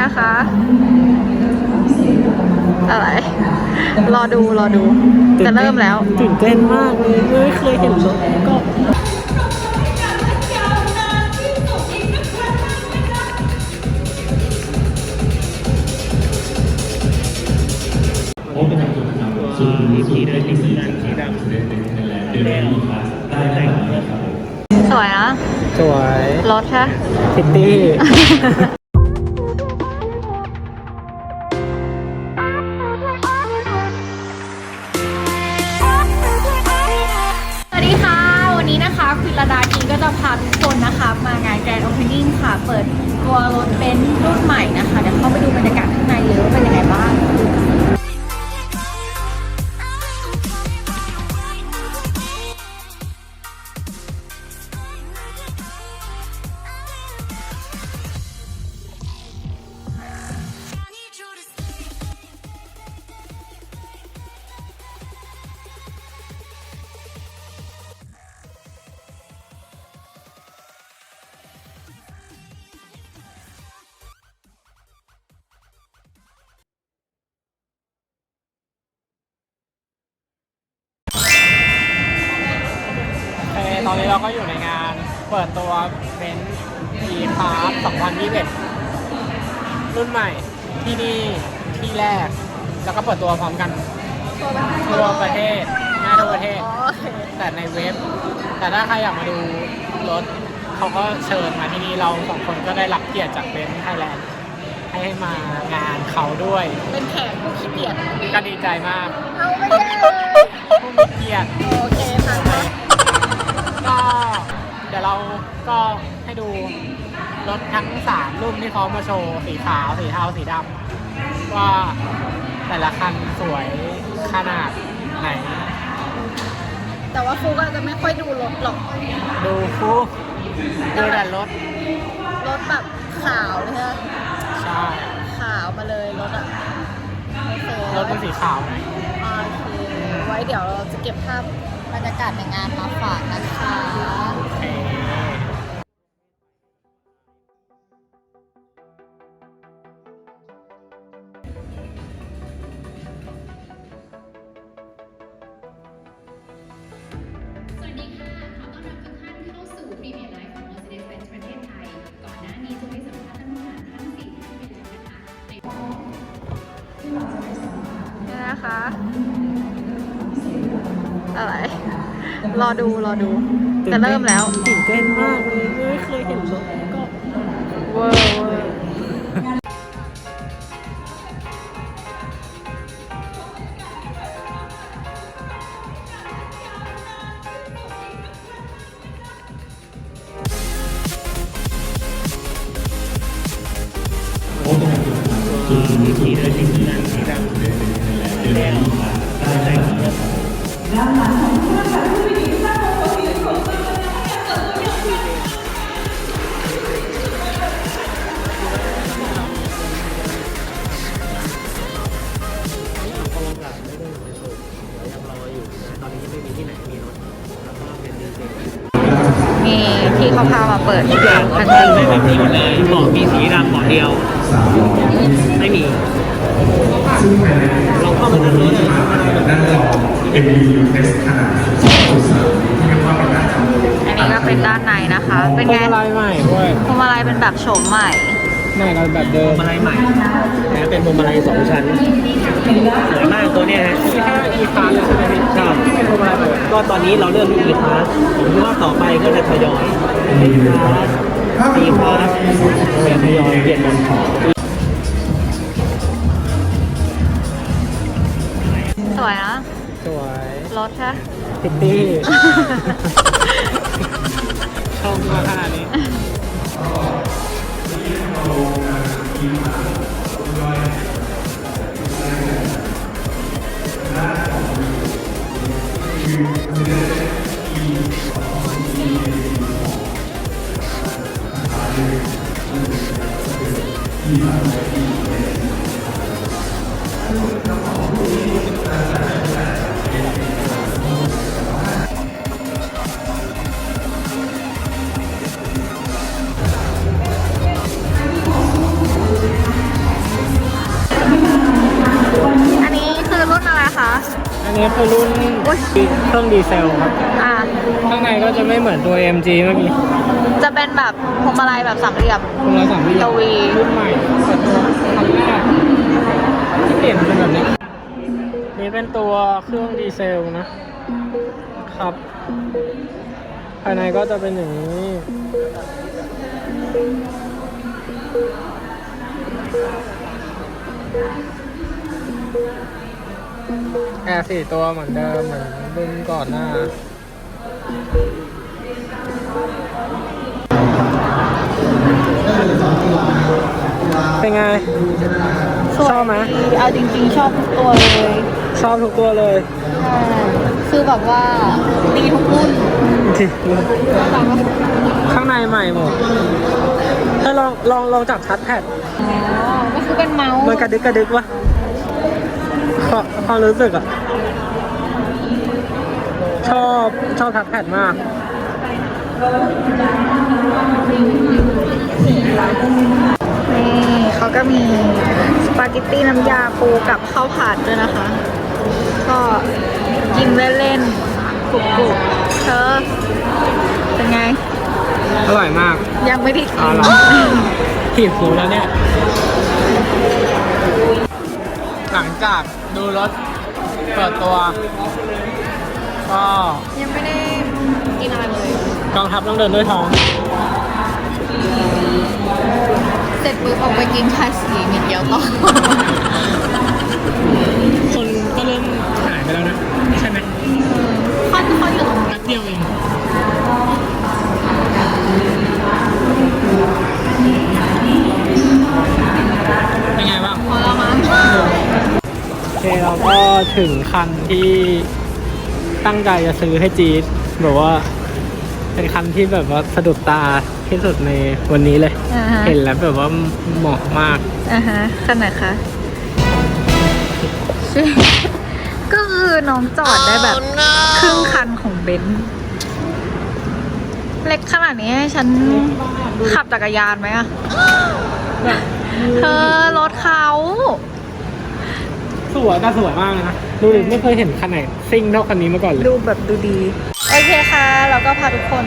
นะคะ อะไร รอดูรอดู จะเริ่มแล้ว ตื่นเต้นมากเลยไม่เคยเห็นรถก็พบกันจุดครับสุดสุดได้ที่สีดำสีดำเดี๋ยวนี้ครับได้ได้ครับสวยนะ สวย รถใช่พิตตี้ จะพาทุกคนนะคะ มางานแกรนด์โอเพนนิ่งค่ะ เปิดตัวรถเบนซ์รุ่นใหม่นะคะ เดี๋ยวเข้าไปดูบรรยากาศข้างในเลยว่าเป็นยังไงบ้าง ตอนนี้เราก็อยู่ในงานเปิดตัวเป็น e c a r 2021 รุ่นใหม่ที่นี่ที่แรก แล้วก็เปิดตัวพร้อมกันทั่วประเทศหน้าทั่วประเทศ แต่ในเว็บ แต่ถ้าใครอยากมาดูรถเขาก็เชิญมาที่นี่เราสองคนก็ได้รับเกียรติจากเบนซ์ไทยแลนด์ให้มางานเขาด้วย เป็นแขกผู้ขี้เกียจก็ดีใจมาก เอาไม่ใช่เลยผู้มีเกียรติ โอเคค่ะก็ เดี๋ยวเราก็ให้ดูรถทั้งสามรุ่นที่เขามาโชว์สีขาวสีเทาสีดำว่าแต่ละคันสวยขนาดไหน แต่ว่าฟูก็จะไม่ค่อยดูรถหรอก ดูฟุกดูแต่รถ รถแบบขาวเลยฮะใช่ขาวมาเลยรถอะโอเครถเป็นสีขาวหน่อยโอเคไว้เดี๋ยวเราจะเก็บภาพบรรยากาศในงานมาฝากนะคะ อะไร รอดู รอดู จะเริ่มแล้วตื่นเต้นมากเลยไม่เคยเห็นรถก็เวอร์เวอร์พบกันจุดครับสุดสุดได้ที่สีดำสีดำ พามาเปิดเพลงคันหนึ่งไม่แบบนี้หมดเลยบอกมีสีดำบอกเดียว ไม่มีลองเข้ามาดูรถด้านจอ MBUS ขนาด2.3ที่เรียกว่าเป็นหน้าจออันนี้ก็เป็นด้านในนะคะ เป็นไงอะไรใหม่ด้วยพวงมาลัยเป็นแบบโฉมใหม่ ไม่เราแบบเดิมพวงมาลัยใหม่แล้วเป็นพวงมาลัยสองชั้นสวยมากตัวเนี้ยฮะแค่อีคาร์เลยใช่ไหมพี่ใช่เป็นพวงมาลัยแบบก็ตอนนี้เราเริ่มที่อีคาร์ผมคิดว่าต่อไปก็จะทยอยอีคาร์อีคาร์แบบทยอยเปลี่ยนกันสวยนะ สวยรถใช่พิตตี้ชมมาขนาดนี้ อันนี้คือรุ่นอะไรคะ อันนี้คือรุ่นเครื่องดีเซลครับข้างในก็จะไม่เหมือนตัว MG เมื่อกี้ จะเป็นแบบพวงมาลัยแบบสามเหลี่ยมตรงละสามวิกวีรุ่นใหม่เปิดตัวครั้งแรกที่เปลี่ยนเป็นแบบนี้ นี่เป็นตัวเครื่องดีเซลนะครับ ภายในก็จะเป็นอย่างนี้ แอร์สี่ตัวเหมือนเดิมเหมือนรุ่นก่อนหน้า เป็นไงชอบไหมเอาจริงๆ ชอบทุกตัวเลยชอบทุกตัวเลยใช่คือแบบว่าดีทุกรุ่นข้างในใหม่หมดถ้าลองลองลองจับทัชแพดอ๋อก็คือเป็นเมาส์มันกระดึกกระดึกวะความความรู้สึกอะชอบชอบทัชแพดมากนี่ เขาก็มีสปาเกตตี้น้ำยาปูกับข้าวผัดด้วยนะคะ ก็กินเล่นๆกรุบๆเธอเป็นไง อร่อยมาก ยังไม่ได้กิอ๋อนเหรอหิวแล้วเนี่ย หลังจากดูรถเปิดตัว ก็ยังไม่ได้กินอะไรเลย กองทัพต้องเดินด้วยท้อง เสร็จปุ๊บออกไปกินชาสีมีเกี๊ยวต่อคนก็เริ่มหายไปแล้วนะ ใช่ไหมเขาเขาอยู่ตรงแป๊บเดียวเอง เป็นไงบ้าง พอแล้วมั้งโอเคเราก็ถึงคันที่ตั้งใจจะซื้อให้จีดแบบว่า เป็นคันที่แบบว่าสะดุดตา ที่สุดในวันนี้เลย อ่าฮะเห็นแล้วแบบว่าเหมาะมาก อ่าฮะขนาดคะก็คือน้องจอดได้แบบ ครึ่งคันของเบนซ์เล็กขนาดนี้ให้ฉันขับจักรยานไหมอะเธอรถเขาสวยแต่สวยมากเลยนะ ดูดิไม่เคยเห็นคันไหนซิ่งเท่าคันนี้มาก่อนเลย ดูแบบดูดี โอเคค่ะ เราก็พาทุกคน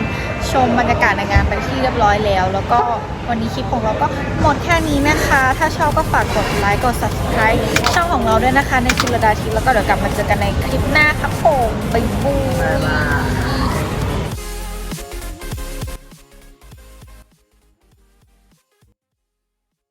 ชมบรรยากาศในงานไปที่เรียบร้อยแล้ว แล้วก็วันนี้คลิปของเราก็หมดแค่นี้นะคะ ถ้าชอบก็ฝากกดไลค์กด subscribe ช่องของเราด้วยนะคะในคิรดาทีแล้วก็เดี๋ยวกลับมาเจอกันในคลิปหน้าครับผมบ๊ายบาย